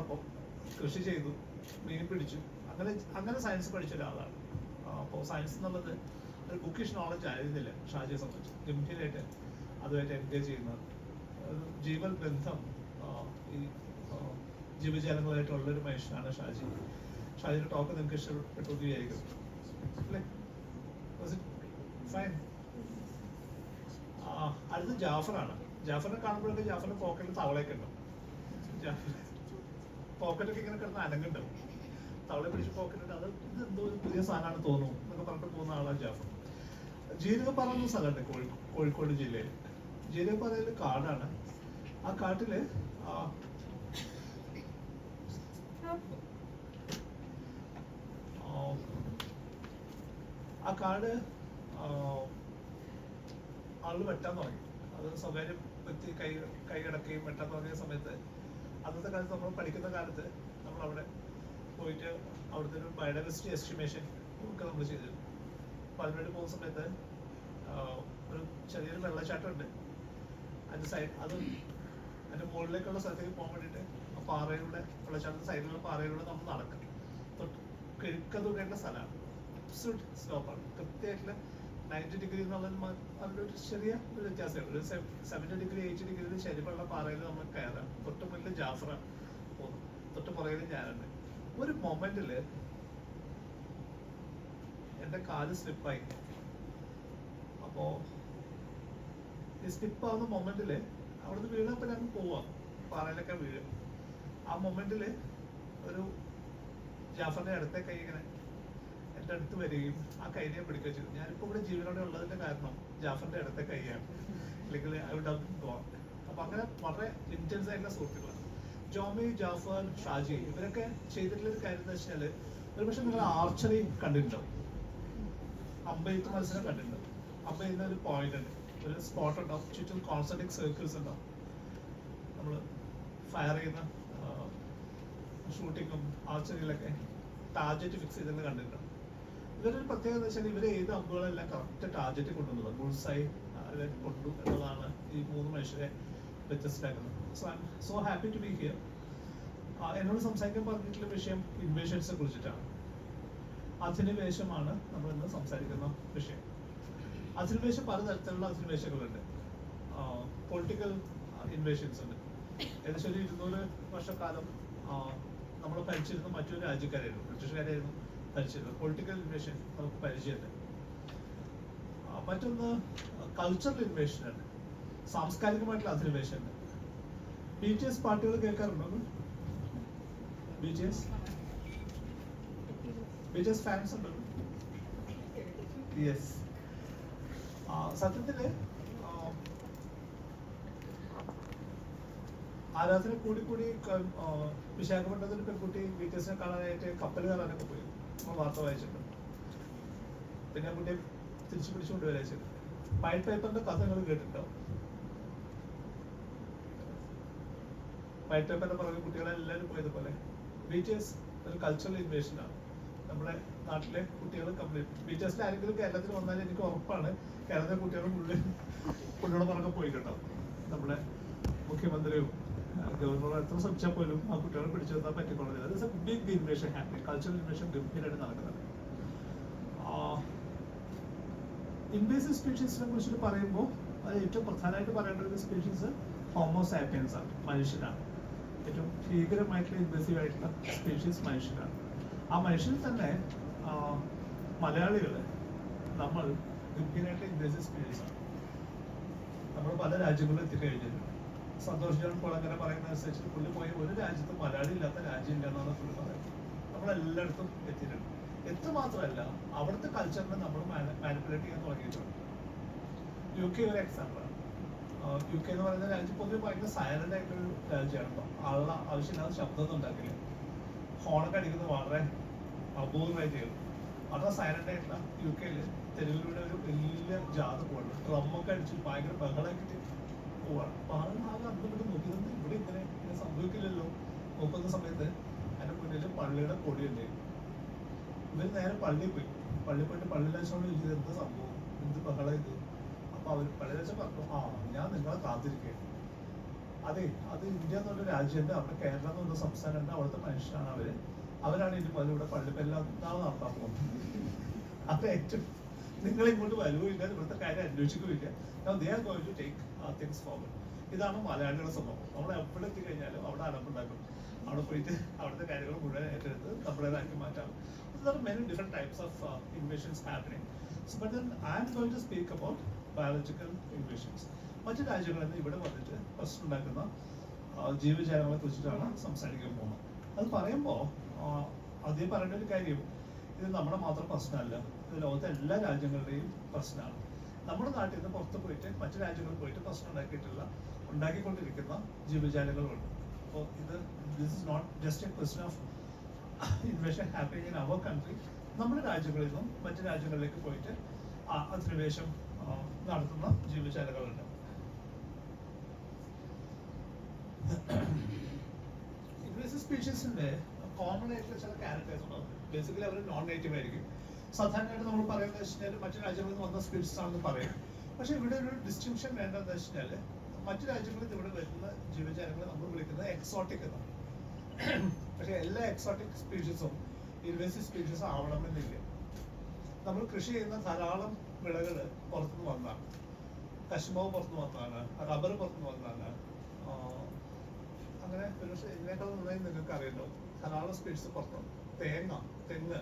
അതോടൊപ്പം കൃഷി ചെയ്തു മീൻ പിടിച്ചു. അങ്ങനെ അങ്ങനെ സയൻസ് പഠിച്ച ഒരാളാണ്. അപ്പോൾ സയൻസ് എന്നുള്ളത് ഒരു ബുക്കിഷ് നോളജ് ആയിരുന്നില്ല ഷാജിയെ സംബന്ധിച്ച്. ഗംഭീരമായിട്ട് അതുമായിട്ട് എൻഗേജ് ചെയ്യുന്ന ഒരു ജീവൽ ബന്ധം ഈ ജീവജാലങ്ങളായിട്ടുള്ള ഒരു മനുഷ്യനാണ് ഷാജി. ഷാജിയുടെ ടോക്ക് നിങ്ങൾക്ക് ഇഷ്ടപ്പെട്ടു വിചാരിക്കുന്നു അല്ലേ ഫൈൻ അടുത്ത് ജാഫറാണ്. ജാഫറിനെ കാണുമ്പോഴൊക്കെ ജാഫറിന്റെ പോക്കറ്റിൽ തവളയൊക്കെ ഉണ്ടാവും ജാഫർ പോക്കറ്റൊക്കെ ഇങ്ങനെ കിടന്ന് അനങ്ങുണ്ടാവും തവളെ പിടിച്ച് പോക്കറ്റ് അത് ഇത് എന്തോ ഒരു പുതിയ സാധനമാണ് തോന്നുന്നു എന്നൊക്കെ പറഞ്ഞിട്ട് പോകുന്ന ആളാണ് ജാഫർ. ജീരകപ്പാറ എന്ന സ്ഥലമുണ്ട് കോഴി കോഴിക്കോട് ജില്ലയിൽ. ജീരകപ്പാറയിൽ കാടാണ്. ആ കാട്ടിൽ ആ, കാട് ആൾ വെട്ടാൻ തുടങ്ങി. അത് സ്വകാര്യ വ്യക്തി കൈ കൈയടക്കുകയും വെട്ടാൻ തുടങ്ങിയ സമയത്ത് അന്നത്തെ കാലത്ത് നമ്മൾ പഠിക്കുന്ന കാലത്ത് നമ്മൾ അവിടെ പോയിട്ട് അവിടുത്തെ ഒരു ബയോഡൈവേഴ്സിറ്റി എസ്റ്റിമേഷൻ ഒക്കെ നമ്മൾ ചെയ്തിരുന്നു അപ്പൊ അതിനുവേണ്ടി പോകുന്ന സമയത്ത് ഒരു ചെറിയൊരു വെള്ളച്ചാട്ടം ഉണ്ട് അതിന്റെ സൈഡ് അത് അതിന്റെ മുകളിലേക്കുള്ള സ്ഥലത്തേക്ക് പോകാൻ വേണ്ടിയിട്ട് ആ പാറയുടെ വെള്ളച്ചാട്ടത്തിന്റെ സൈഡിലുള്ള പാറയിലൂടെ നമ്മൾ നടക്കും. തൊട്ട് കിഴക്കതൂടെയുള്ള സ്ഥലമാണ്. സ്ലോപ്പാണ് കൃത്യമായിട്ടുള്ള നയന്റി ഡിഗ്രി എന്നുള്ളത് അതിന്റെ ഒരു ചെറിയ ഒരു വ്യത്യാസമാണ് ഒരു സെവന്റി ഡിഗ്രി എയ്റ്റി ഡിഗ്രി ശരിപ്പുള്ള പാറയിൽ നമ്മൾ കയറാം. തൊട്ട് മുന്നിൽ പോകുന്നു. തൊട്ട് പുറകിൽ ഞാനുണ്ട്. ഒരു മൊമെന്റിൽ എന്റെ കാൽ സ്ലിപ്പായി. അപ്പോ ഈ സ്ലിപ്പ് ആവുന്ന മൊമെന്റിൽ അവിടുന്ന് വീണപ്പോ ഞാൻ പോവാം. പാറയിലൊക്കെ വീഴും. ആ മൊമെന്റിൽ ഒരു ജാഫറിന്റെ അടുത്ത ഇങ്ങനെ എന്റെ അടുത്ത് വരികയും ആ കൈനെ പിടിക്കുകയും ചെയ്തു. ഞാനിപ്പോ ഇവിടെ ജീവനോടെ ഉള്ളതിന്റെ കാരണം ജാഫറിന്റെ ഇടത്തെ കൈയാണ്. അല്ലെങ്കിൽ ഐ വുഡ് ഹവ് ഗോൺ അപ്പൊ അങ്ങനെ വളരെ ഇന്റൻസ് ആയിട്ടുള്ള സുഹൃത്തുക്കളാണ്. ജോമി ജാഫർ ഷാജി ഇവരൊക്കെ ചെയ്തിട്ടുള്ള ഒരു കാര്യം എന്ന് വെച്ചാൽ ഒരുപക്ഷെ നിങ്ങൾ ആർച്ചറി കണ്ടിട്ടുണ്ടാവും. അമ്പെയ്ത്ത് മത്സരം കണ്ടിട്ടുണ്ടാവും. അമ്പെയ്യുന്ന ഒരു പോയിന്റ് ഉണ്ട്. ഒരു സ്പോട്ട് ഉണ്ടാവും. ചുറ്റും കോൺസെൻട്രിക് സർക്കിൾസ് ഉണ്ടാവും. നമ്മൾ ഫയർ ചെയ്യുന്ന ഷൂട്ടിങ്ങും ആർച്ചറിയിലൊക്കെ ടാർജറ്റ് ഫിക്സ് ചെയ്തിട്ട് കണ്ടിട്ടുണ്ടാവും. ഇവരൊരു പ്രത്യേകത എന്ന് വെച്ചാൽ ഇവർ ഏത് അമ്പുകളെല്ലാം കറക്റ്റ് ടാർജറ്റ് കൊണ്ടുവന്നത്. ബുൾസായി കൊണ്ടു എന്നുള്ളതാണ് ഈ മൂന്ന് മനുഷ്യരെ വ്യത്യസ്തരാക്കുന്നത്. So so happy to be here എന്നോട് സംസാരിക്കാൻ പറഞ്ഞിട്ടുള്ള വിഷയം ഇൻവേഷൻസിനെ കുറിച്ചിട്ടാണ്. അധിനിവേശമാണ് നമ്മൾ ഇന്ന് സംസാരിക്കുന്ന വിഷയം. അധിനിവേശം പലതരത്തിലുള്ള അധിനിവേശങ്ങളുണ്ട്. പൊളിറ്റിക്കൽ ഇൻവേഷൻസ് ഉണ്ട്. ഏകദേശം ഒരു ഇരുന്നൂറ് വർഷക്കാലം നമ്മൾ ഭരിച്ചിരുന്ന മറ്റൊരു രാജ്യക്കാരായിരുന്നു. ബ്രിട്ടീഷുകാരായിരുന്നു. ഭരിച്ചിരുന്നത് പൊളിറ്റിക്കൽ ഇൻവേഷൻ നമുക്ക് പരിചയമുണ്ട്. ആ, മറ്റൊന്ന് കൾച്ചറൽ ഇൻവേഷൻ ഉണ്ട് സാംസ്കാരികമായിട്ടുള്ള അധിനിവേശം ഉണ്ട്. ബി ടി എസ് പാർട്ടികൾ കേൾക്കാറുണ്ടോ? B T S B T S fans ഉണ്ടോ? യെസ് സത്യത്തിൽ ആരാധന കൂടി കൂടി വിശാഖപട്ടണത്തിൽ പെൺകുട്ടി ബി ടി എസിനെ കാണാനായിട്ട് കപ്പൽ കയറാനൊക്കെ പോയി. നമ്മൾ വാർത്ത വായിച്ചിട്ടുണ്ട്. പിന്നെ കുട്ടിയെ തിരിച്ചു പിടിച്ചുകൊണ്ട് കൊണ്ടുവരാ പൈൽ പേപ്പറിന്റെ കഥ നിങ്ങൾ കേട്ടിട്ടുണ്ടോ? വൈറ്റ് പേപ്പറിന്റെ പുറകെ കുട്ടികളെല്ലാവരും പോയതുപോലെ ബി ടി എസ് ഒരു കൾച്ചറൽ നമ്മുടെ നാട്ടിലെ കുട്ടികൾ കംപ്ലീറ്റ് ബി ടി എസിൽ ആരെങ്കിലും കേരളത്തിൽ വന്നാൽ എനിക്ക് ഉറപ്പാണ് കേരളത്തിലെ കുട്ടികൾ മുഴുവൻ കുട്ടികളുടെ പുറകെ പോയി കേട്ടോ നമ്മുടെ മുഖ്യമന്ത്രിയും ഗവർണറും എത്ര ശ്രമിച്ചാൽ പോലും ആ കുട്ടികളെ പിടിച്ചു നിർത്താൻ പറ്റിക്കൊള്ളുന്നില്ല big invasion happy cultural invasion ഗംഭീരമായിട്ട് നടക്കുന്നത് ഇൻവേസീവ് സ്പീഷീസിനെ കുറിച്ചിട്ട് പറയുമ്പോൾ അത് ഏറ്റവും പ്രധാനമായിട്ട് പറയേണ്ട ഒരു സ്പീഷീസ് ഹോമോസാപ്പിയൻസ് ആണ് മനുഷ്യനാണ് ഏറ്റവും ഭീകരമായിട്ടുള്ള ഇൻവേസീവ് ആയിട്ടുള്ള സ്പീഷീസ് മനുഷ്യനാണ് ആ മനുഷ്യൻ തന്നെ ആ, മലയാളികൾ നമ്മൾ ഗംഭീരമായിട്ടുള്ള ഇൻവേസീവ് സ്പീഷീസ് ആണ്. നമ്മൾ പല രാജ്യങ്ങളിലും എത്തിക്കഴിഞ്ഞിട്ടുണ്ട് സന്തോഷ് ജോൺ കുളങ്ങര പറയുന്ന അനുസരിച്ച് പുള്ളി പോയി ഒരു രാജ്യത്തും മലയാളി ഇല്ലാത്ത രാജ്യം ഇല്ല എന്നാണ് പുള്ളി പറയുന്നത്. നമ്മളെല്ലായിടത്തും എത്തിയിട്ടുണ്ട്. എത്തു മാത്രമല്ല അവിടുത്തെ കൾച്ചറിനെ നമ്മൾ മാനിപ്പുലേറ്റ് ചെയ്യാൻ തുടങ്ങിയിട്ടുണ്ട്. യു കെ ഒരു എക്സാമ്പിളാണ് യു കെ എന്ന് പറയുന്ന രാജ്യം പൊതുവെ ഭയങ്കര സൈലന്റ് ആയിട്ടൊരു രാജ്യമാണ്. കേട്ടോ ആളുടെ ശബ്ദം ശബ്ദമൊന്നും ഉണ്ടാക്കില്ല. ഹോണൊക്കെ അടിക്കുന്നത് വളരെ അപൂർവമായിട്ട് ചെയ്യും. വളരെ സൈലന്റ് ആയിട്ടുള്ള യു കെയിൽ തെരുവിലൂടെ ഒരു വലിയ ജാഥ പോവാണ് ഡ്രമ്മൊക്കെ അടിച്ച് ഭയങ്കര ബഹളാക്കിട്ട് പോവാണ് അപ്പൊ ആളുകൾ ആകെ ഇവിടെ നോക്കിയത് ഇവിടെ ഇങ്ങനെ ഇങ്ങനെ സംഭവിക്കില്ലല്ലോ. നോക്കുന്ന സമയത്ത് അതിന്റെ മുന്നിൽ പള്ളിയുടെ കൊടി ഉണ്ടായിരുന്നു നേരെ പള്ളിയിൽ പോയി. പള്ളി പോയിട്ട് പള്ളിയിലച്ചോട് ചോദിച്ചത് എന്ത് സംഭവം? എന്ത് ബഹളം ഇത്? അപ്പൊ അവർ പള്ളിയിലച്ച പറഞ്ഞു ആ ഞാൻ നിങ്ങളെ കാത്തിരിക്കുകയാണ്. അതെ അത് ഇന്ത്യ എന്നുള്ള രാജ്യമുണ്ട് അവിടെ കേരളം എന്ന് പറഞ്ഞ സംസ്ഥാനമുണ്ട് അവിടുത്തെ മനുഷ്യരാണ് അവർ. അവരാണ് ഇനി ഇവിടെ പള്ളിപ്പെല്ലാം നടത്താൻ പോകുന്നത്. അത് ഏറ്റവും നിങ്ങൾ ഇങ്ങോട്ട് വരുവില്ല ഇവിടുത്തെ കാര്യം അന്വേഷിക്കുകയില്ല they are going to take things forward ഇതാണ് മലയാളികളുടെ സ്വഭാവം. നമ്മൾ എവിടെ എത്തിക്കഴിഞ്ഞാലും അവിടെ അലമ്പുണ്ടാക്കും അവിടെ പോയിട്ട് അവിടുത്തെ കാര്യങ്ങൾ മുഴുവൻ ഏറ്റെടുത്ത് നമ്മുടേതാക്കി മാറ്റാം. There are many different types of uh, invasions happening. So, but then I am going to speak. മറ്റു രാജ്യങ്ങളിൽ നിന്ന് ഇവിടെ വന്നിട്ട് ഫസ്റ്റ് ഉണ്ടാക്കുന്ന ജീവജാലങ്ങളെ കുറിച്ചിട്ടാണ് സംസാരിക്കാൻ പോകുന്നത്. അത് പറയുമ്പോൾ ആദ്യം പറയേണ്ട ഒരു കാര്യം. ഇത് നമ്മുടെ മാത്രം പ്രശ്നമല്ല. ലോകത്തെ എല്ലാ രാജ്യങ്ങളുടെയും പ്രശ്നമാണ്. നമ്മുടെ നാട്ടിൽ നിന്ന് പുറത്ത് പോയിട്ട് മറ്റു രാജ്യങ്ങളിൽ പോയിട്ട് പ്രശ്നം ഉണ്ടാക്കിയിട്ടുള്ള ഉണ്ടാക്കിക്കൊണ്ടിരിക്കുന്ന ജീവജാലങ്ങളുണ്ട്. അപ്പോൾ ഇത് this is not just a question of invasion happening in our country നമ്മുടെ രാജ്യങ്ങളിൽ നിന്നും മറ്റു രാജ്യങ്ങളിലേക്ക് പോയിട്ട് അധിനിവേശം നടത്തുന്ന ജീവജാലങ്ങളുണ്ട്. ഇൻവേഷൻ സ്പീഷീസിന്റെ കോമൺ ആയിട്ടുള്ള ചില ക്യാരക്ടേഴ്സ് ഉണ്ടാവും ബേസിക്കലി അവർ നോൺ നേറ്റീവ് ആയിരിക്കും. സാധാരണയായിട്ട് നമ്മൾ പറയുന്നത് വെച്ചാൽ മറ്റു രാജ്യങ്ങളിൽ നിന്ന് വന്ന സ്പിരിറ്റ്സ് ആണെന്ന് പറയും. പക്ഷെ ഇവിടെ ഒരു ഡിസ്റ്റിങ്ഷൻ വേണ്ടതെന്ന് വെച്ചാൽ മറ്റു രാജ്യങ്ങളിൽ നിന്ന് ഇവിടെ വരുന്ന ജീവജാലങ്ങളെ നമ്മൾ വിളിക്കുന്നത് എക്സോട്ടിക് എന്നാണ്. പക്ഷെ എല്ലാ എക്സോട്ടിക് സ്പീഷീസും ഇൻവേസീവ് സ്പീഷീസും ആവണമെന്നില്ല നമ്മൾ കൃഷി ചെയ്യുന്ന ധാരാളം വിളകൾ പുറത്തുനിന്ന് വന്നതാണ്. കശുമാവ് പുറത്തുനിന്ന് വന്നതാണ് റബ്ബർ പുറത്തുനിന്ന് വന്നതാണ്. അങ്ങനെ ഒരു ഇതിനേക്കാൾ നന്നായി നിങ്ങൾക്ക് അറിയണ്ടോ ധാരാളം സ്പീഷ്യസ് പുറത്തു തേങ്ങ തെങ്ങ്.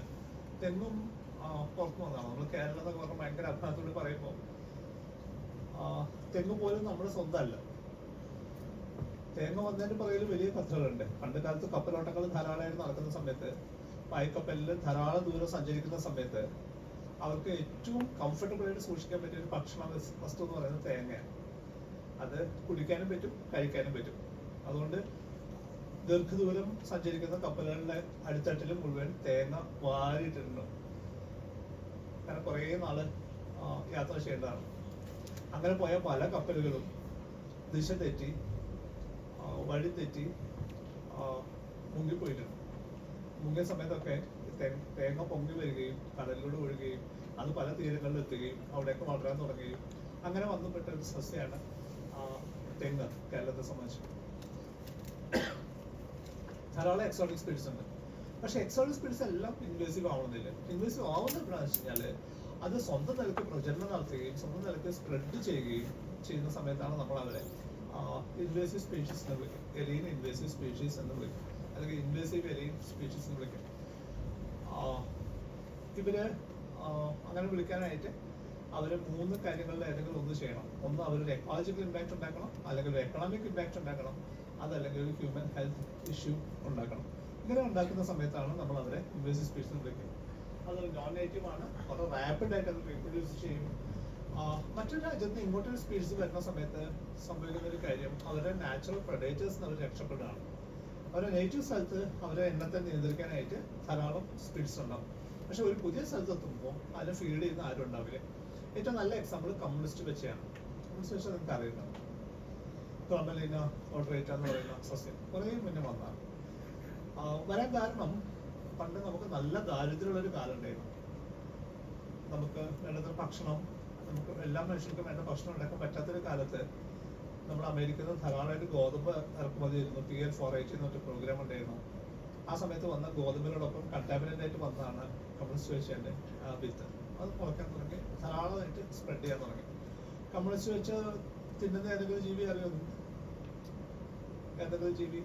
തെങ്ങും പുറത്തു വന്നതാണ് നമ്മൾ കേരളം എന്നൊക്കെ പറഞ്ഞാൽ ഭയങ്കര അഭിമാനത്തോട് പറയുമ്പോൾ തെങ്ങ് പോലും നമ്മുടെ സ്വന്തമല്ല. തേങ്ങ വന്നതിന് പുറകിൽ വലിയ കഥകളുണ്ട് പണ്ട് കാലത്ത് കപ്പലോട്ടങ്ങൾ ധാരാളമായിട്ട് നടക്കുന്ന സമയത്ത്. പായക്കപ്പലിൽ ധാരാളം ദൂരം സഞ്ചരിക്കുന്ന സമയത്ത് അവർക്ക് ഏറ്റവും കംഫർട്ടബിൾ ആയിട്ട് സൂക്ഷിക്കാൻ പറ്റിയ ഒരു ഭക്ഷണ വസ്- വസ്തു എന്ന് പറയുന്നത് തേങ്ങയാണ് അത് കുടിക്കാനും പറ്റും കഴിക്കാനും പറ്റും. അതുകൊണ്ട് ദീർഘദൂരം സഞ്ചരിക്കുന്ന കപ്പലുകളുടെ അടിത്തട്ടിൽ മുഴുവൻ തേങ്ങ വാരിയിട്ടുണ്ട് കാരണം കുറേ നാൾ യാത്ര ചെയ്യേണ്ടതാണ്. അങ്ങനെ പോയ പല കപ്പലുകളും ദിശ തെറ്റി വഴി തെറ്റി മുങ്ങി മുങ്ങിപ്പോയിട്ടുണ്ട് മുങ്ങിയ സമയത്തൊക്കെ തേങ്ങ പൊങ്ങി വരികയും കടലിലൂടെ ഒഴുകുകയും അത് പല തീരങ്ങളിൽ എത്തുകയും അവിടെയൊക്കെ വളരാൻ തുടങ്ങുകയും അങ്ങനെ വന്നുപെട്ട ഒരു സസ്യമാണ് തെങ്ങ് കേരളത്തെ സംബന്ധിച്ച്. ധാരാളം എക്സോട്ടിക് സ്പീഡ്സ് ഉണ്ട്. പക്ഷെ എക്സോട്ടിക് സ്പിരിറ്റ്സ് എല്ലാം ഇൻവേസീവ് ആവുന്നില്ല ഇൻവേസീവ് ആവുന്ന പ്രാവശ്യം അത് സ്വന്തം നിലയ്ക്ക് പ്രചരണം നടത്തുകയും സ്വന്തം നിലയ്ക്ക് സ്പ്രെഡ് ചെയ്യുകയും ചെയ്യുന്ന സമയത്താണ് നമ്മൾ അവരെ ഇൻവേസീവ് സ്പീഷീസ് എന്ന് വിളിക്കും എലീൻ ഇൻവേസീവ് സ്പീഷീസ് എന്ന് വിളിക്കും അല്ലെങ്കിൽ ഇൻവേസീവ് എലീൻ സ്പീഷീസ് എന്ന് വിളിക്കും ആ, ഇവർ അങ്ങനെ വിളിക്കാനായിട്ട് അവർ മൂന്ന് കാര്യങ്ങളിൽ ഏതെങ്കിലും ഒന്ന് ചെയ്യണം. ഒന്ന് അവരൊരു എക്കോളജിക്കൽ ഇമ്പാക്ട് ഉണ്ടാക്കണം അല്ലെങ്കിൽ ഒരു എക്കണോമിക് ഇമ്പാക്ട് ഉണ്ടാക്കണം അതല്ലെങ്കിൽ ഒരു ഹ്യൂമൻ ഹെൽത്ത് ഇഷ്യൂ ഉണ്ടാക്കണം. ഇങ്ങനെ ഉണ്ടാക്കുന്ന സമയത്താണ് നമ്മൾ അവരെ ഇൻവേസീവ് സ്പീഷീസ് വിളിക്കുന്നത്. അതൊരു നോൺ നേറ്റീവ് ആണ്. വളരെ റാപ്പിഡ് ആയിട്ട് അത് റീപ്രൊഡ്യൂസ് ചെയ്യും. മറ്റൊരു രാജ്യത്ത് ഇങ്ങോട്ടൊരു സ്പീഷീസ് വരുന്ന സമയത്ത് സംഭവിക്കുന്ന ഒരു കാര്യം അവരുടെ നാച്ചുറൽ പ്രഡേറ്റേഴ്സ് അവർ രക്ഷപ്പെടുകയാണ്. അവരുടെ നേറ്റീവ് സ്ഥലത്ത് അവരെ എണ്ണത്തെ നിയന്ത്രിക്കാനായിട്ട് ധാരാളം സ്പീഡ്സ് ഉണ്ടാവും. പക്ഷെ ഒരു പുതിയ സ്ഥലത്ത് എത്തുമ്പോൾ അതിനെ ഫീഡ് ചെയ്യുന്ന ആരും ഉണ്ടാവില്ല. ഏറ്റവും നല്ല എക്സാമ്പിൾ കമ്മ്യൂണിസ്റ്റ് വെച്ചാണ് കമ്മ്യൂണിസ്റ്റ് വെച്ചാൽ നിങ്ങൾക്ക് അറിയുന്നത് ഓട്ടറേറ്റ എന്ന് പറയുന്ന സസ്യം കുറേ മുന്നേ വന്നതാണ്. വരാൻ കാരണം പണ്ട് നമുക്ക് നല്ല ദാരിദ്ര്യമുള്ള ഒരു കാലം ഉണ്ടായിരുന്നു നമുക്ക് വേണ്ടത്ര ഭക്ഷണം നമുക്ക് എല്ലാ മനുഷ്യർക്കും വേണ്ട ഭക്ഷണം ഉണ്ടാക്കാൻ പറ്റാത്തൊരു കാലത്ത് നമ്മൾ അമേരിക്കയിൽ നിന്ന് ധാരാളമായിട്ട് ഗോതമ്പ് ഇറക്കുമതി ചെയ്യുന്നു പി എൽ ഫോർ എന്നൊരു പ്രോഗ്രാം ഉണ്ടായിരുന്നു. ആ സമയത്ത് വന്ന ഗോതമ്പിനോടൊപ്പം കണ്ടാമിനന്റ് ആയിട്ട് വന്നതാണ് കമ്മ്യൂണിസ്റ്റ് വെച്ചതിന്റെ വിത്ത്. അത് കുറയ്ക്കാൻ തുടങ്ങി. ധാരാളമായിട്ട് സ്പ്രെഡ് ചെയ്യാൻ തുടങ്ങി. കമ്മ്യൂണിസ്റ്റ് വെച്ച് തിന്നുന്ന ഏതെങ്കിലും ജീവി അറിയുന്നു ഏതെങ്കിലും ജീവി?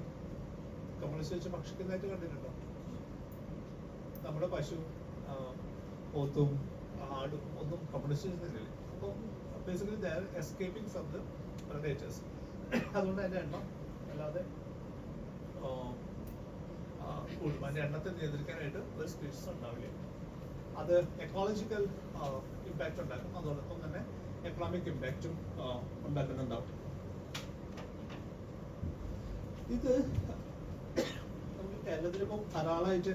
കമ്മ്യൂണിസ്റ്റ് വെച്ച് ഭക്ഷിക്കുന്നതായിട്ട് കണ്ടിട്ടുണ്ടോ? നമ്മുടെ പശു പോത്തും ആടും ഒന്നും കമ്മ്യൂണിസ്റ്റ് ബേസിക്കലി പ്രഡേറ്റേഴ്സ് അതുകൊണ്ട് അതിന്റെ എണ്ണം അല്ലാതെ കുടുംബത്തിന്റെ എണ്ണത്തെ നിയന്ത്രിക്കാനായിട്ട് ഒരു സ്പീഷീസ് ഉണ്ടാവില്ല. അത് എക്കോളജിക്കൽ ഇമ്പാക്റ്റ് ഉണ്ടാക്കും. അതോടൊപ്പം തന്നെ എക്കണോമിക് ഇമ്പാക്റ്റും ഉണ്ടാക്കുന്നുണ്ടാവും. ഇത് കേരളത്തിലിപ്പം ധാരാളമായിട്ട്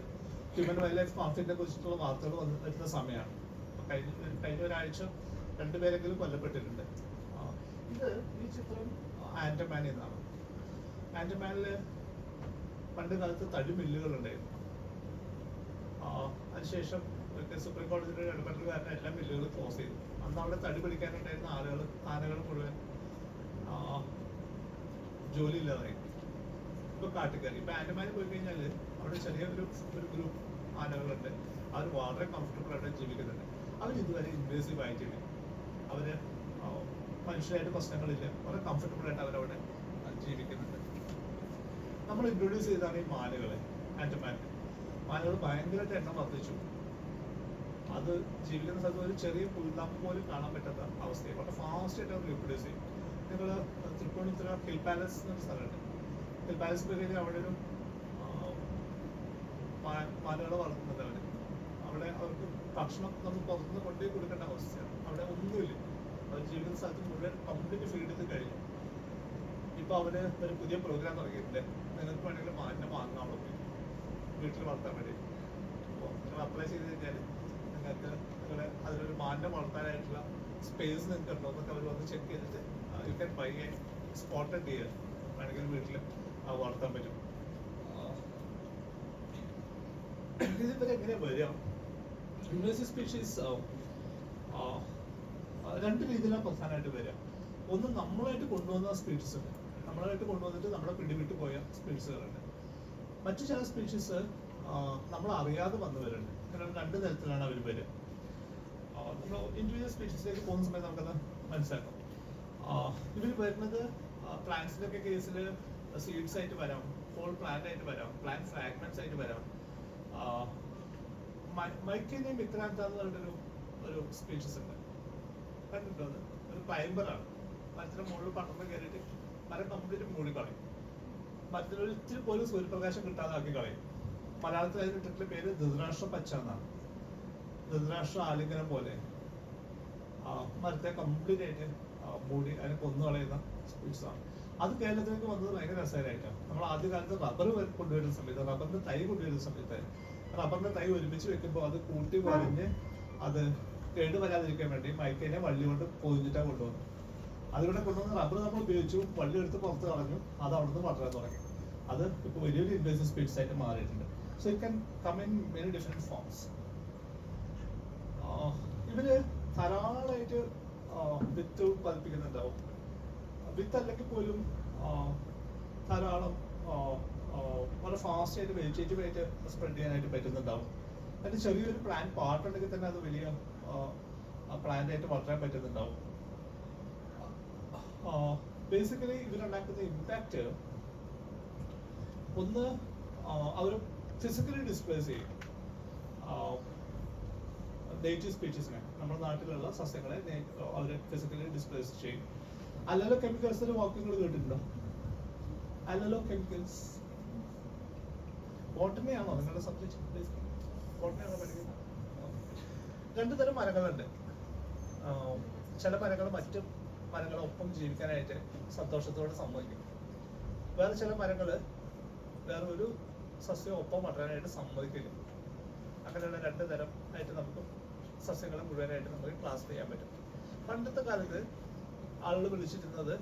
ഹ്യൂമൻ വൈൽഡ് ലൈഫ് മാർക്കറ്റിനെ കുറിച്ചിട്ടുള്ള വാർത്തകൾ വന്ന് വരുന്ന സമയമാണ്. കഴിഞ്ഞ കഴിഞ്ഞ ഒരാഴ്ച രണ്ടുപേരെങ്കിലും കൊല്ലപ്പെട്ടിട്ടുണ്ട്. ഇത് ഈ ചിത്രം ആൻഡമാൻ എന്നാണ്. ആൻഡമാനിൽ പണ്ട് കാലത്ത് തടി മില്ലുകൾ ഉണ്ടായിരുന്നു. അതിനുശേഷം സുപ്രീം കോടതിയുടെ ഇടപെടൽ കാരണം എല്ലാ മില്ലുകളും ക്ലോസ് ചെയ്തു. അന്ന് അവിടെ തടി പിടിക്കാനുണ്ടായിരുന്ന ആളുകൾ ആനകൾ മുഴുവൻ ആ, ജോലി ഇല്ലാതായി ഇപ്പൊ കാട്ടുകറി ഇപ്പൊ ആൻഡമാനിൽ പോയി കഴിഞ്ഞാൽ അവിടെ ചെറിയ ഒരു ഒരു ഗ്രൂപ്പ് ആനകളുണ്ട്. അവർ വളരെ കംഫർട്ടബിൾ ആയിട്ട് ജീവിക്കുന്നുണ്ട്. അവർ ഇതുവരെ ഇൻവേസീവ് ആയിട്ടില്ല. അവർ മനുഷ്യരായിട്ട് പ്രശ്നങ്ങളില്ല. വളരെ കംഫർട്ടബിൾ ആയിട്ട് അവരവിടെ ജീവിക്കുന്നുണ്ട്. നമ്മൾ ഇൻട്രൊഡ്യൂസ് ചെയ്താണ് ഈ മാനുകളെ ആൻഡമാൻ മാനുകൾ ഭയങ്കരമായിട്ട് എണ്ണം വർദ്ധിച്ചു. അത് ജീവിക്കുന്ന സ്ഥലത്ത് ഒരു ചെറിയ പുൽനാമ്പ് പോലും കാണാൻ പറ്റാത്ത അവസ്ഥയെ വളരെ ഫാസ്റ്റ് ആയിട്ട് അവർ റീപ്രൊഡ്യൂസ് ചെയ്യും. നിങ്ങൾ തൃപ്പൂണിത്തുറ ഹിൽ പാലസ് എന്നൊരു സ്ഥലമുണ്ട്. പാലസ് കഴിഞ്ഞാൽ അവിടെ ഒരു മാനുകളെ വളർത്തുന്നത് അവർ. അവിടെ അവർക്ക് ഭക്ഷണം നമ്മൾ പുറത്തുനിന്ന് കൊണ്ടുപോയി കൊടുക്കേണ്ട അവസ്ഥയാണ്. അവിടെ ഒന്നുമില്ല. അവർ ജീവിക്കുന്ന സ്ഥലത്ത് മുഴുവൻ കംപ്ലീറ്റ് ഫീഡ് ചെയ്ത് കഴിഞ്ഞു. ഇപ്പൊ അവർ ഒരു പുതിയ പ്രോഗ്രാം തുടങ്ങിയിട്ടുണ്ട്. നിങ്ങൾക്ക് വേണമെങ്കിൽ മാനിനെ വാങ്ങാം അവിടെ പോയി. വീട്ടിൽ വളർത്താൻ വേണ്ടി. അപ്പോൾ നിങ്ങൾ അപ്ലൈ ചെയ്ത് കഴിഞ്ഞാൽ നിങ്ങൾക്ക് നിങ്ങളുടെ അതിലൊരു മാലിന്യം വളർത്താനായിട്ടുള്ള സ്പേസ് നിങ്ങൾക്ക് ഉണ്ടോ എന്നൊക്കെ അവർ വന്ന് ചെക്ക് ചെയ്തിട്ട് you can buy a spotted deer വേണമെങ്കിൽ വീട്ടിൽ വളർത്താൻ പറ്റും. സ്പീഷീസ് രണ്ട് രീതിയിലാണ് പ്രധാനമായിട്ട് വരിക. ഒന്ന് നമ്മളായിട്ട് കൊണ്ടുവന്ന സ്പീഷീസ് നമ്മളായിട്ട് കൊണ്ടുവന്നിട്ട് നമ്മളെ പിടിവിട്ട് പോയ സ്പീഷീസുകളുണ്ട് മറ്റു ചില സ്പീഷീസ് നമ്മൾ അറിയാതെ വന്നവരുണ്ട്. കാരണം രണ്ട് തരത്തിലാണ് അവർ വരിക. നമ്മൾ ഇൻഡിവിജ്വൽ സ്പീഷീസിലേക്ക് പോകുന്ന സമയത്ത് നമുക്കത് മനസ്സിലാക്കാം. ഇവർ വരുന്നത് പ്ലാന്റ്സിന്റെ ഒക്കെ കേസിൽ സീഡ്സ് ആയിട്ട് വരാം ഹോൾ പ്ലാന്റ് ആയിട്ട് വരാം പ്ലാന്റ് ഫ്രാഗ്മെന്റ്സ് ആയിട്ട് വരാം. മൈക്കിനെയും മിത്രാന്ത എന്ന് പറഞ്ഞൊരു ഒരു സ്പീഷീസ് ഉണ്ട്. കണ്ടിട്ടുണ്ടോ അത്? ഒരു പയമ്പറാണ്. മരത്തിന് മുകളിൽ പടർന്ന് കയറിയിട്ട് മരം കംപ്ലീറ്റ് കളയും. മരത്തിന് ഒരു ഇത്തിരി പോലും സൂര്യപ്രകാശം കിട്ടാതെ ആക്കി കളയും മലയാളത്തിൽ അതിന് ഇട്ടിട്ടുള്ള പേര് ധൃതരാഷ്ട്ര പച്ച എന്നാണ്. ധൃതരാഷ്ട്ര ആലിംഗനം പോലെ മരത്തെ കംപ്ലീറ്റ് ആയിട്ട് മൂടി അതിനെ കൊന്നു കളയുന്ന സ്പീഡ്സ് ആണ്. അത് കേരളത്തിലേക്ക് വന്നത് ഭയങ്കര രസകരമായിട്ടാണ്. നമ്മൾ ആദ്യകാലത്ത് റബ്ബർ കൊണ്ടുവരുന്ന സമയത്ത് റബ്ബറിന്റെ തൈ കൊണ്ടുവരുന്ന സമയത്ത് റബ്ബറിന്റെ തൈ ഒരുമിച്ച് വെക്കുമ്പോൾ അത് കൂട്ടി പറഞ്ഞ് അത് കേടുവരാതിരിക്കാൻ വേണ്ടി മൈക്കേനെ വള്ളി കൊണ്ട് പൊതിഞ്ഞിട്ടാണ് കൊണ്ടുവന്നത് അതിവിടെ കൊണ്ടുവന്ന റബ്ബർ നമ്മൾ ഉപയോഗിച്ചു. വള്ളി എടുത്ത് പുറത്ത് കളഞ്ഞു. അത് അവിടുന്ന് വളരാൻ തുടങ്ങി. അത് ഇപ്പോൾ വലിയൊരു ഇൻവേസീവ് സ്പീഡ്സ് ആയിട്ട് മാറിയിട്ടുണ്ട്. So it can come in many different forms ഇവർ ധാരാളമായിട്ട് വിത്ത് ഉൽപ്പാദിപ്പിക്കുന്നുണ്ടാവും വിത്ത് അല്ലെങ്കിൽ പോലും ധാരാളം വളരെ ഫാസ്റ്റ് ആയിട്ട് വെജിറ്റേറ്റീവ് ആയിട്ട് സ്പ്രെഡ് ചെയ്യാനായിട്ട് പറ്റുന്നുണ്ടാവും. അതിന് ചെറിയൊരു പ്ലാൻ പാർട്ട് ഉണ്ടെങ്കിൽ തന്നെ അത് വലിയ പ്ലാന്റ് ആയിട്ട് വളരാൻ പറ്റുന്നുണ്ടാവും. ബേസിക്കലി ഇവരുണ്ടാക്കുന്ന ഇമ്പാക്റ്റ് ഒന്ന് അവർ ഫിസിക്കലി ഡിസ്പ്ലേസ് ചെയ്യും. നേറ്റീവ് സ്പീഷീസിനെ നമ്മുടെ നാട്ടിലുള്ള സസ്യങ്ങളെ അവർ ഫിസിക്കലി ഡിസ്പ്ലേസ് ചെയ്യും. അല്ലല്ലോ കെമിക്കൽസിന്റെ വാക്കുകൾ കേട്ടിട്ടുണ്ടോ? അല്ലല്ലോ കെമിക്കൽസ് ബോട്ടണിയാണോ നിങ്ങളുടെ സബ്ജക്ട് രണ്ടു തരം മരങ്ങളുണ്ട്. ചില മരങ്ങൾ മറ്റു മരങ്ങളൊപ്പം ജീവിക്കാനായിട്ട് സന്തോഷത്തോടെ സമ്മതിക്കും. വേറെ ചില മരങ്ങൾ വേറെ ഒരു സസ്യം ഒപ്പം വളരാനായിട്ട് സമ്മതിക്കില്ല. അങ്ങനെയുള്ള രണ്ട് തരം ആയിട്ട് നമുക്ക് സസ്യങ്ങളെ മുഴുവനായിട്ട് നമുക്ക് ക്ലാസ് ചെയ്യാൻ പറ്റും. പണ്ടത്തെ കാലത്ത് ആളുകൾ വിളിച്ചിരുന്നത്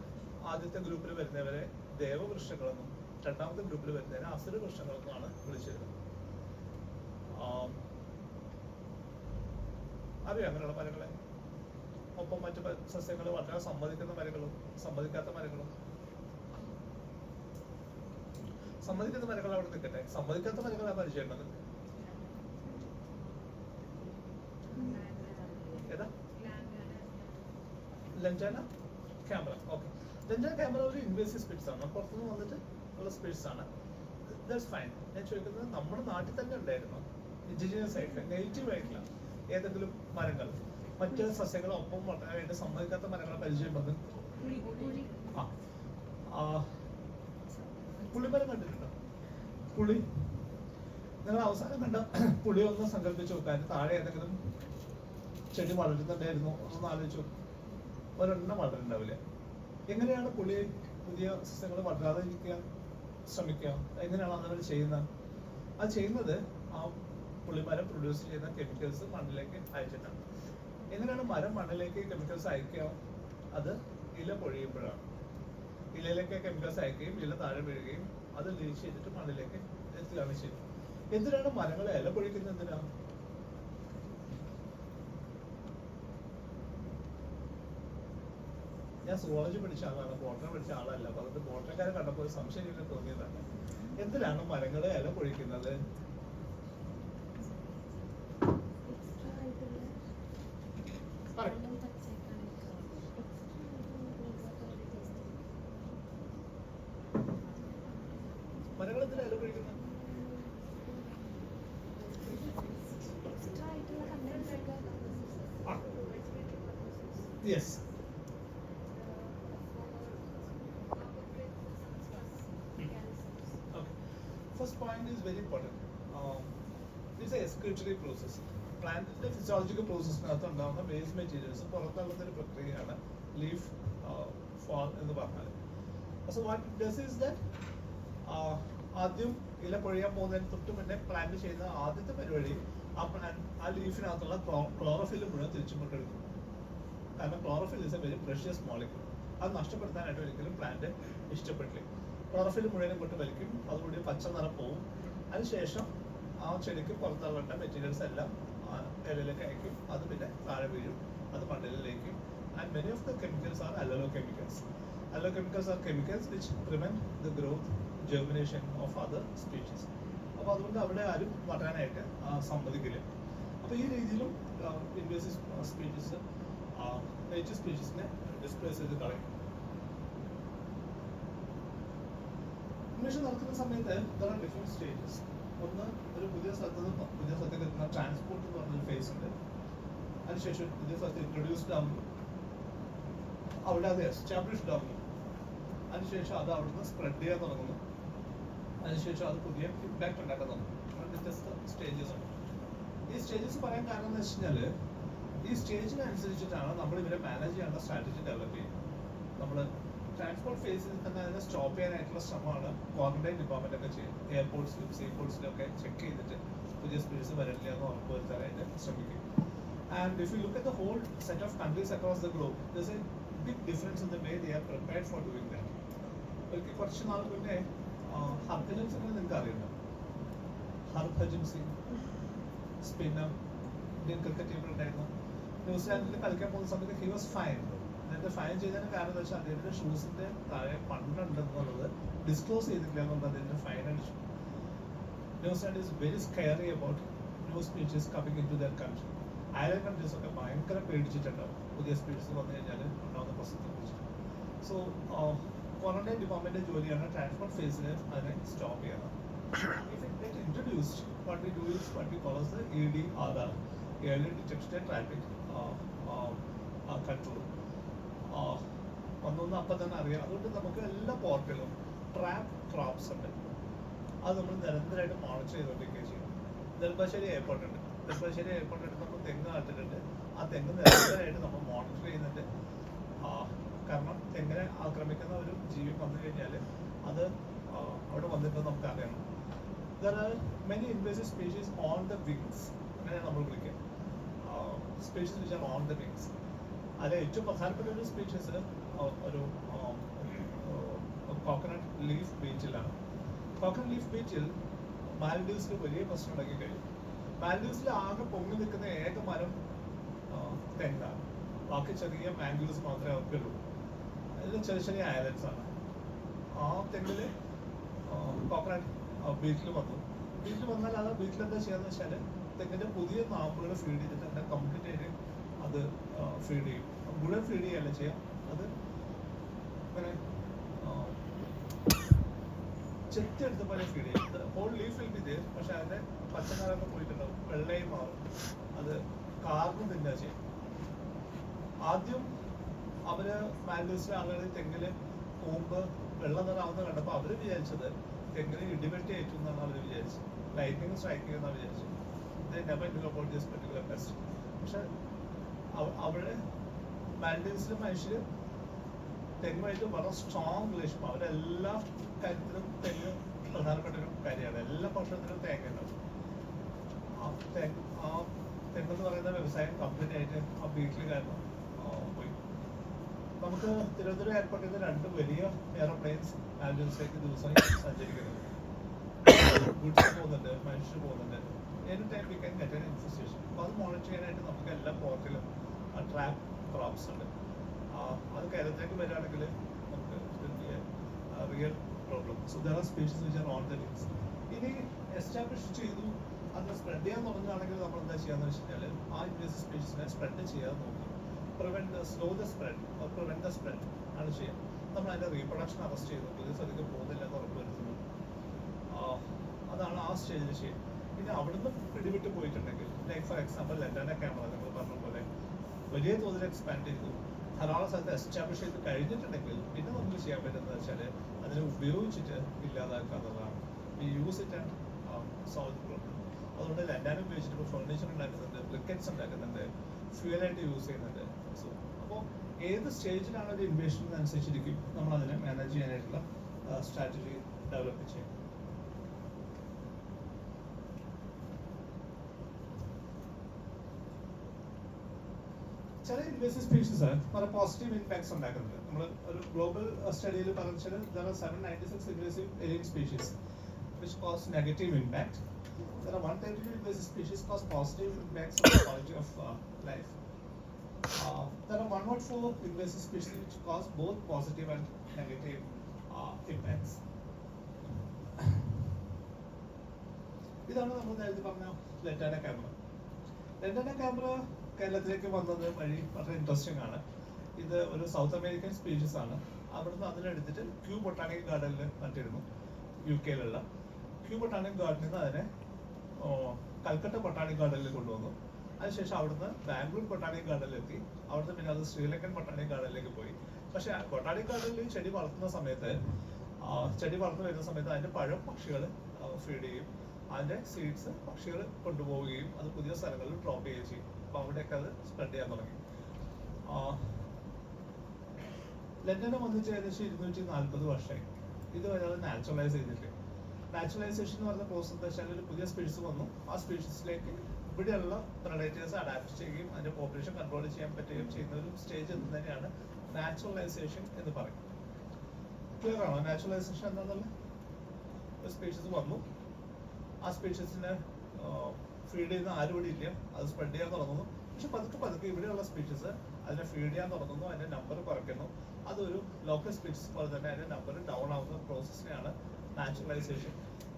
ആദ്യത്തെ ഗ്രൂപ്പിൽ വരുന്നവരെ ദേവവൃക്ഷങ്ങളെന്നും രണ്ടാമത്തെ ഗ്രൂപ്പിൽ വരുന്നവരെ അസുര വൃക്ഷങ്ങളെന്നുമാണ് വിളിച്ചിരുന്നത് അറിയാം അങ്ങനെയുള്ള മരങ്ങളെ? ഒപ്പം മറ്റു സസ്യങ്ങൾ വളരെ സമ്മതിക്കുന്ന മരങ്ങളും സമ്മതിക്കാത്ത മരങ്ങളും. സമ്മതിക്കുന്ന മരങ്ങൾ അവിടെ നിൽക്കട്ടെ. സമ്മതിക്കാത്ത മരങ്ങളാ പരിചയമുള്ളത്. ഏതാ? Lantana camara okay lantana camara ഒരു ഇൻവേസീവ് സ്പീഡ്സ് ആണ്. പുറത്തുനിന്ന് വന്നിട്ട് ഉള്ള സ്പീഡ്സ് ആണ്. ദാറ്റ്സ് ഫൈൻ ഞാൻ ചോദിക്കുന്നത് നമ്മുടെ നാട്ടിൽ തന്നെ ഉണ്ടായിരുന്നു? ഇൻഡിജിനിയസ് ആയിട്ടുള്ള നെഗറ്റീവ് ആയിട്ടുള്ള ഏതെങ്കിലും മരങ്ങൾ? മറ്റു സസ്യങ്ങൾ ഒപ്പം വളരാനായിട്ട് സമ്മതിക്കാത്ത മരങ്ങളെ പരിചയപ്പെടുന്നത് ആ, പുളിമരം കണ്ടിട്ടുണ്ടോ? പുളി. നിങ്ങൾ അവസാനം കണ്ട പുളി ഒന്ന് സങ്കല്പിച്ച് നോക്കാൻ താഴെ ഏതെങ്കിലും ചെടി വളരുന്നുണ്ടായിരുന്നു? ഒന്ന് ആലോചിച്ചു ഒരെണ്ണം വളരുന്നുണ്ടാവില്ല എങ്ങനെയാണ് പുള്ളി പുതിയ സസ്യങ്ങൾ വളരാതിരിക്കാൻ ശ്രമിക്കാം ശ്രമിക്കുക? എങ്ങനെയാണ് അതവർ ചെയ്യുന്നത്? അത് ചെയ്യുന്നത് ആ പുള്ളിമരം പ്രൊഡ്യൂസ് ചെയ്യുന്ന കെമിക്കൽസ് മണ്ണിലേക്ക് അയച്ചിട്ടാണ്. എങ്ങനെയാണ് മരം മണ്ണിലേക്ക് കെമിക്കൽസ് അയക്കുക? അത് ഇല പൊഴിയുമ്പോഴാണ്. ഇലയിലേക്ക് കെമിക്കൽസ് അയക്കുകയും ഇല താഴെ വീഴുകയും അത് ലീച്ച് ചെയ്തിട്ട് മണ്ണിലേക്ക് എത്തുകയാണ് ചെയ്യുന്നത്. എന്തിനാണ് മരങ്ങളെ ഇല പൊഴിക്കുന്നത് എന്തിനാണ് ഞാൻ സുവോളജി പഠിച്ച ആളാണ് ബോട്ടണി പഠിച്ച ആളല്ല. അപ്പൊ അതുകൊണ്ട് ബോട്ടണിക്കാരെ കണ്ടപ്പോൾ ഒരു സംശയം എനിക്ക് തോന്നിയതാണ്. എന്തിനാണ് മരങ്ങളെ ഇല പൊഴിക്കുന്നത്? പറയ്. It's process. പ്ലാന്റിന്റെ ഫിസിയോളജിക്കൽ പ്രോസസ്സിനകത്ത് ഉണ്ടാകുന്ന വേസ്റ്റ് മെറ്റീരിയൽസ് പുറത്തള്ളുന്ന ഒരു പ്രക്രിയയാണ് ലീഫ് ഫോൾ എന്ന് പറഞ്ഞാൽ so what does is that ആദ്യം ഇല പൊഴിയാൻ പോകുന്നതിന് തൊട്ട് മുന്നേ പ്ലാന്റ് ചെയ്യുന്ന ആദ്യത്തെ പരിപാടി ആ പ്ലാന്റ് ആ ലീഫിനകത്തുള്ള ക്ലോറോഫിൽ മുഴുവൻ തിരിച്ചും കൊണ്ടെടുക്കും കാരണം chlorophyll is a very precious molecule അത് നഷ്ടപ്പെടുത്താനായിട്ട് ഒരിക്കലും പ്ലാന്റ് ഇഷ്ടപ്പെട്ടില്ല. ക്ലോറോഫിൽ മുഴുവനും കൊണ്ട് വലിക്കും അതുകൂടി പച്ച നിറം പോവും. അതിനുശേഷം ആ ചെടിക്ക് പുറത്തള്ളേണ്ട മെറ്റീരിയൽസ് എല്ലാം ഇലയിലേക്ക് അയക്കും. അത് പിന്നെ താഴെ വീഴും. അത് മണ്ണിലേക്ക് and many of the chemicals are allelochemicals allelochemicals are chemicals which prevent the growth germination of other species അപ്പോൾ അതുകൊണ്ട് അവിടെ ആരും വളരാനായിട്ട് സമ്മതിക്കില്ല. അപ്പോൾ ഈ രീതിയിലും ഇൻവേസീവ് സ്പീഷീസ് നേച്ചർ സ്പീഷീസിനെ ഡിസ്പ്ലേസ് ചെയ്ത് കളയും. ഇൻവേഷൻ നടക്കുന്ന സമയത്ത് ദർ ആർ ഡിഫറെന്റ് സ്റ്റേജസ് ഒന്ന് ഒരു പുതിയ സ്ഥലത്ത് പുതിയ സ്ഥലത്തേക്ക് എത്തുന്ന ട്രാൻസ്പോർട്ട് എന്ന് പറഞ്ഞൊരു ഫേസ് ഉണ്ട്. അതിനുശേഷം പുതിയ സ്ഥലത്ത് ഇൻട്രൊഡ്യൂസ്ഡ് ആവുന്നു. അവിടെ അത് എസ്റ്റാബ്ലിഷ്ഡ് ആവുന്നു. അതിനുശേഷം അത് അവിടുന്ന് സ്പ്രെഡ് ചെയ്യാൻ തുടങ്ങുന്നു. അതിനുശേഷം അത് പുതിയ ഇമ്പാക്ട് ഉണ്ടാക്കാൻ തുടങ്ങും വ്യത്യസ്ത സ്റ്റേജസ് ഉണ്ട്. ഈ സ്റ്റേജസ് പറയാൻ കാരണം എന്ന് വെച്ച് കഴിഞ്ഞാൽ ഈ സ്റ്റേജിനനുസരിച്ചിട്ടാണ് നമ്മൾ ഇവരെ മാനേജ് ചെയ്യാനുള്ള സ്ട്രാറ്റജി ഡെവലപ്പ് ചെയ്യുന്നത്. നമ്മൾ ട്രാൻസ്പോർട്ട് ഫേസിൽ തന്നെ അതിനെ സ്റ്റോപ്പ് ചെയ്യാനായിട്ടുള്ള ശ്രമമാണ് ക്വാറന്റൈൻ ഡിപ്പാർട്ട്മെന്റ് ഒക്കെ ചെയ്യുന്നത്. എയർപോർട്ട്സിലും സീപോർട്ട്സിലും ഒക്കെ ചെക്ക് ചെയ്തിട്ട് പുതിയ സ്പീഡ്സ് വരില്ല എന്ന് ഉറപ്പ് വരുത്താനായിട്ട് ശ്രമിക്കും. And if you look at the whole set of countries across the globe there's a big difference in the way they are prepared for doing that ഒരിക്കൽ കുറച്ച് നാൾ മുന്നേ ഹർഭജൻ സിംഗിനെ നിങ്ങൾക്ക് അറിയുന്നു Harbhajan Singh spinner Indian cricket ടീമിലുണ്ടായിരുന്നു. ന്യൂസിലാൻഡിൽ കളിക്കാൻ പോകുന്ന സമയത്ത് ഹി വാസ് ഫൈൻ എന്നിട്ട് ഫയൽ ചെയ്തതിന് കാരണം എന്താ വെച്ചാൽ അദ്ദേഹത്തിന്റെ ഷൂസിന്റെ താഴെ മണ്ണുണ്ടെന്നുള്ളത് ഡിസ്ക്ലോസ് ചെയ്തിട്ടില്ല എന്നുള്ളത് അദ്ദേഹത്തിന്റെ ഫൈൻ അടിച്ചു. New Zealand is very scary about new species coming in to their country അയൽ കൺട്രീസ് ഒക്കെ ഭയങ്കര പേടിച്ചിട്ടുണ്ടാവും. പുതിയ സ്പീച്ചസ് വന്നു കഴിഞ്ഞാൽ ഉണ്ടാവുന്ന പ്രശ്നത്തെ കുറിച്ച്. സോ ക്വാറന്റൈൻ ഡിപ്പാർട്ട്മെന്റ് ജോലിയാണ് ട്രാൻസ്പോർട്ട് ഫേസിൽ അതിനെ സ്റ്റോപ്പ് ചെയ്യണം. Introduced introduced, what we do is what we call as the EDRR, Early Detection and Rapid uh, uh, uh, Control. Uh, ഒന്നൊന്ന് അപ്പം തന്നെ അറിയാം. അതുകൊണ്ട് നമുക്ക് എല്ലാ പോർട്ടിലും ട്രാപ്പ് ക്രോപ്സ് ഉണ്ട്. അത് നമ്മൾ നിരന്തരമായിട്ട് മോണിറ്റർ ചെയ്തുകൊണ്ടിരിക്കുകയും ചെയ്യും. നെൽപ്പാശ്ശേരി എയർപോർട്ട് ഉണ്ട്. നെൽപ്പാശ്ശേരി എയർപോർട്ട് എടുത്ത് നമ്മൾ തെങ്ങ് നട്ടിട്ടുണ്ട്. ആ തെങ്ങ് നിരന്തരമായിട്ട് നമ്മൾ മോണിറ്റർ ചെയ്യുന്നുണ്ട്. കാരണം തെങ്ങിനെ ആക്രമിക്കുന്ന ഒരു ജീവി വന്നു കഴിഞ്ഞാൽ അത് അവിടെ വന്നിട്ട് നമുക്ക് അറിയണം many are species on the wings അങ്ങനെ നമ്മൾ വിളിക്കുക. സ്പീഷീസ് ഓൺ ദ വിങ്സ് അതിൽ ഏറ്റവും പ്രധാനപ്പെട്ട ഒരു സ്പീഷീസ് ഒരു കോക്കനട്ട് ലീഫ് ബീച്ചിലാണ് കോക്കനട്ട് ലീഫ് ബീച്ചിൽ മാൽഡീവ്സിന് വലിയ പ്രശ്നം ഉണ്ടാക്കി കഴിയും മാൽഡീവ്സിൽ ആകെ പൊങ്ങി നിൽക്കുന്ന ഏക മരം തെങ്ങാണ് ബാക്കി ചെറിയ മാംഗ്ലൂസ് മാത്രമേ അവർക്കുള്ളൂ അതിൽ ചെറിയ ചെറിയ ഐലൻഡ്സ് ആണ്. ആ തെങ്ങിൽ കോക്കനട്ട് ബീച്ചിൽ വന്നു. ബീച്ചിൽ വന്നാൽ അത് ബീച്ചിൽ എന്താ ചെയ്യാന്ന് വെച്ചാൽ തെങ്ങിന്റെ പുതിയ നാമ്പുകൾ ഫീഡ് ചെയ്തിട്ട് അതിനെ കംപ്ലീറ്റ് ആയിട്ട് അത് ഫീഡ് ചെയ്യും. മുഴുവൻ ഫീഡ് ചെയ്യല്ല ചെയ്യാം? അത് ഇങ്ങനെ ആ, ചെത്തെടുത്ത പോലെ ചെയ്യും. ഹോൾ ലീഫ് ബി there പക്ഷെ അതിന്റെ പച്ചക്കറൊക്കെ പോയിട്ടുണ്ടാവും. വെള്ളയും മാറും അത് കാർബൺ തിന്നാ ചെയ്യും ആദ്യം അവർ മാൽഡീവ്സിലെ ആളുകൾ തെങ്ങിൽ കൂമ്പ് വെള്ളം നിറാവുന്ന കണ്ടപ്പോൾ അവർ വിചാരിച്ചത് തെങ്ങിന് ഇടിവെട്ടി ഏറ്റു എന്നാണ് അവർ വിചാരിച്ചത്. ലൈറ്റിംഗ് സ്ട്രൈക്ക് ചെയ്യുന്ന വിചാരിച്ചത്. അബൌട്ട് ദിസ് പെർട്ടിക്കുലർ പെസ്റ്റ് പക്ഷെ അവ- അവിടെ മാൽഡീവ്സിലെ മനുഷ്യര് തെങ്ങുമായിട്ട് വളരെ സ്ട്രോങ് റിലേഷൻ അവരെല്ലാ കാര്യത്തിലും തെങ്ങ് പ്രധാനപ്പെട്ട ഒരു കാര്യമാണ്. എല്ലാ ഭക്ഷണത്തിലും തേങ്ങ ഉണ്ടാവും. ആ തെങ്ങ് ആ തെങ്ങെന്ന് പറയുന്ന വ്യവസായം കമ്പനി ആയിട്ട് ആ വീട്ടിൽ കാരണം ആ, പോയി. നമുക്ക് തിരുവനന്തപുരം എയർപോർട്ടിൽ നിന്ന് രണ്ട് വലിയ എയർപ്ലെയിൻസ് ആംബുലൻസിലേക്ക് ദിവസം സഞ്ചരിക്കുന്നത് ഗുഡ്സ് പോകുന്നുണ്ട് മനുഷ്യർ പോകുന്നുണ്ട്. Any time we can get an information അപ്പോൾ അത് മോണിറ്റർ ചെയ്യാനായിട്ട് നമുക്ക് എല്ലാ പോർട്ടിലും ട്രാക്ക് ക്രോപ്സ് ഉണ്ട്. അത് അകത്തേക്ക് വരികയാണെങ്കിൽ നമുക്ക് real problem so there are species which are on the list ഇനി എസ്റ്റാബ്ലിഷ് ചെയ്തു. അത് സ്പ്രെഡ് ചെയ്യാൻ തുടങ്ങുകയാണെങ്കിൽ നമ്മൾ എന്താ ചെയ്യാന്ന് വെച്ച് കഴിഞ്ഞാൽ ആ ഇൻവേസീവ് സ്പീഷീസിനെ സ്പ്രെഡ് ചെയ്യാൻ നോക്കുക. Prevent slow the spread or prevent the spread ആണ് ചെയ്യുക നമ്മൾ അതിന്റെ റീപ്രൊഡക്ഷൻ അറസ്റ്റ് ചെയ്യുന്നു ഇത് സ്ഥലത്തേക്ക് പോകുന്നില്ല എന്ന് ഉറപ്പ് വരുത്തുന്നു. ആ, അതാണ് ആ സ്റ്റേജിൽ ചെയ്യുക ഇനി അവിടുന്ന് പിടിവിട്ട് പോയിട്ടുണ്ടെങ്കിൽ ലൈക്ക് ഫോർ എക്സാമ്പിൾ ലെറ്റാന ക്യാമറ നിങ്ങൾ പറഞ്ഞ പോലെ വലിയ തോതിൽ എക്സ്പാൻഡ് ചെയ്തു. ധാരാളം സ്ഥലത്ത് എസ്റ്റാബ്ലിഷ് ചെയ്ത് കഴിഞ്ഞിട്ടുണ്ടെങ്കിൽ പിന്നെ നമുക്ക് ചെയ്യാൻ പറ്റുന്നത് വെച്ചാൽ അതിനെ ഉപയോഗിച്ചിട്ട് ഇല്ലാതാക്കുക എന്നുള്ളതാണ് use it and solve problem അതുകൊണ്ട് ലണ്ടാൻ ഉപയോഗിച്ചിട്ട് ഇപ്പോൾ ഫർണിച്ചർ ഉണ്ടാക്കുന്നുണ്ട് ബ്രിക്കറ്റ്സ് ഉണ്ടാക്കുന്നുണ്ട് ഫ്യൂലായിട്ട് യൂസ് ചെയ്യുന്നുണ്ട്. സോ അപ്പോൾ ഏത് സ്റ്റേജിലാണ് ഒരു ഇൻവേഷൻ അനുസരിച്ചിരിക്കും? നമ്മൾ അതിനെ മാനേജ് ചെയ്യാനായിട്ടുള്ള സ്ട്രാറ്റജി ഡെവലപ്പ് ചെയ്യും ചില ഇൻവേസീവ് സ്പീഷീസ് പല പോസിറ്റീവ് ഇമ്പാക്ട്സ് ഉണ്ടാക്കുന്നുണ്ട് നമ്മൾ ഒരു ഗ്ലോബൽ സ്റ്റഡിയിൽ പറഞ്ഞാൽ there are seven ninety six invasive alien species which cause negative impact there are one thirty two invasive species cause positive impacts on quality of life there are 104 invasive species which cause both positive and negative uh, impacts. ഇതാണ് നമ്മൾ നേരത്തെ പറഞ്ഞ ലെറ്റാന camera. ലെറ്റാന camera കേരളത്തിലേക്ക് വന്നത് വഴി വളരെ interesting ആണ്. ഇത് ഒരു സൗത്ത് അമേരിക്കൻ സ്പീഷീസ് ആണ്. അവിടുന്ന് അതിനെടുത്തിട്ട് ക്യൂ ബൊട്ടാണിക് ഗാർഡനിൽ നട്ടിരുന്നു യു കെയിലുള്ള ക്യൂ ബൊട്ടാണിക് ഗാർഡനിൽ നിന്ന് അതിനെ കൽക്കട്ട ബൊട്ടാണിക് ഗാർഡനിൽ കൊണ്ടുവന്നു. അതിനുശേഷം അവിടുന്ന് ബാംഗ്ലൂർ ബൊട്ടാണിക് ഗാർഡനിലെത്തി അവിടുന്ന് പിന്നെ അത് ശ്രീലങ്കൻ ബൊട്ടാണിക് ഗാർഡനിലേക്ക് പോയി. പക്ഷെ ബൊട്ടാണിക് ഗാർഡനിൽ ചെടി വളർത്തുന്ന സമയത്ത് ചെടി വളർന്നു വരുന്ന സമയത്ത് അതിന്റെ പഴം പക്ഷികൾ ഫീഡ് ചെയ്യും. അതിന്റെ സീഡ്സ് പക്ഷികൾ കൊണ്ടുപോവുകയും അത് പുതിയ സ്ഥലങ്ങളിൽ ഡ്രോപ്പ് ചെയ്യുകയും ചെയ്യും. അപ്പൊ അവിടെയൊക്കെ അത് സ്പ്രെഡ് ചെയ്യാൻ തുടങ്ങി. ലണ്ടനം വന്നിട്ട് ഏകദേശം ഇരുന്നൂറ്റി നാല്പത് വർഷമായി. ഇതുവരെ അത് നാച്ചുറലൈസ് ചെയ്തിട്ട് നാച്ചുറലൈസേഷൻ എന്ന് പറഞ്ഞ പ്രോസസ് വെച്ചാൽ ഒരു പുതിയ സ്പീഷീസ് വന്നു. ആ സ്പീഷീസിലേക്ക് ഇവിടെയുള്ള പ്രൊഡക്റ്റേഴ്സ് അഡാപ്റ്റ് ചെയ്യുകയും അതിന്റെ പോപ്പുലേഷൻ കൺട്രോൾ ചെയ്യാൻ പറ്റുകയും ചെയ്യുന്ന ഒരു സ്റ്റേജ് എന്ന് തന്നെയാണ് നാച്ചുറലൈസേഷൻ എന്ന് പറയും ക്ലിയർ ആണോ? നാച്ചുറലൈസേഷൻ എന്താണെന്നുള്ള സ്പീഷീസ് വന്നു. ആ സ്പീഷീസിനെ ഫീഡ് ചെയ്യുന്ന ആരും ഇവിടെ ഇല്ല. അത് സ്പ്രെഡ് ചെയ്യാൻ തുടങ്ങുന്നു. പക്ഷെ പതുക്കെ പതുക്കെ ഇവിടെയുള്ള സ്പീഷീസ് അതിനെ ഫീഡ് ചെയ്യാൻ തുടങ്ങുന്നു അതിന്റെ നമ്പർ കുറയ്ക്കുന്നു. അതൊരു ലോക്കൽ സ്പീഷീസ് പോലെ തന്നെ അതിന്റെ നമ്പർ ഡൗൺ ആവുന്ന പ്രോസസ്സിനെയാണ് നാച്ചുറലൈസേഷൻ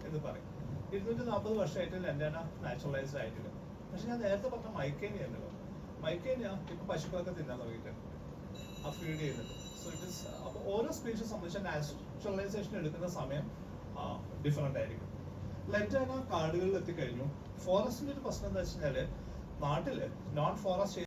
എന്ന് പറയും. ഇരുന്നൂറ്റി നാൽപ്പത് വർഷമായിട്ട് ലൻഡാന നാച്ചുറലൈസ്ഡ് ആയിട്ടില്ല. പക്ഷെ ഞാൻ നേരത്തെ പറഞ്ഞ മൈക്കേനിയ ഉണ്ടല്ലോ. മൈക്കേനിയ ഇപ്പൊ പശുക്കളൊക്കെ തിന്നാൻ തുടങ്ങിയിട്ടുണ്ട് ആ ഫീഡ് ചെയ്യുന്നുണ്ട് സോ ഇറ്റ് ഇസ് അപ്പോൾ ഓരോ സ്പീഷീസ് സംബന്ധിച്ച നാച്ചുറലൈസേഷൻ എടുക്കുന്ന സമയം ഡിഫറെന്റ് ആയിരിക്കും. ലെറ്റാന കാടുകളിൽ എത്തിക്കഴിഞ്ഞു ഫോറസ്റ്റിന്റെ ഒരു പ്രശ്നം എന്താ വെച്ച് കഴിഞ്ഞാൽ നാട്ടിൽ നോൺ ഫോറസ്റ്റ്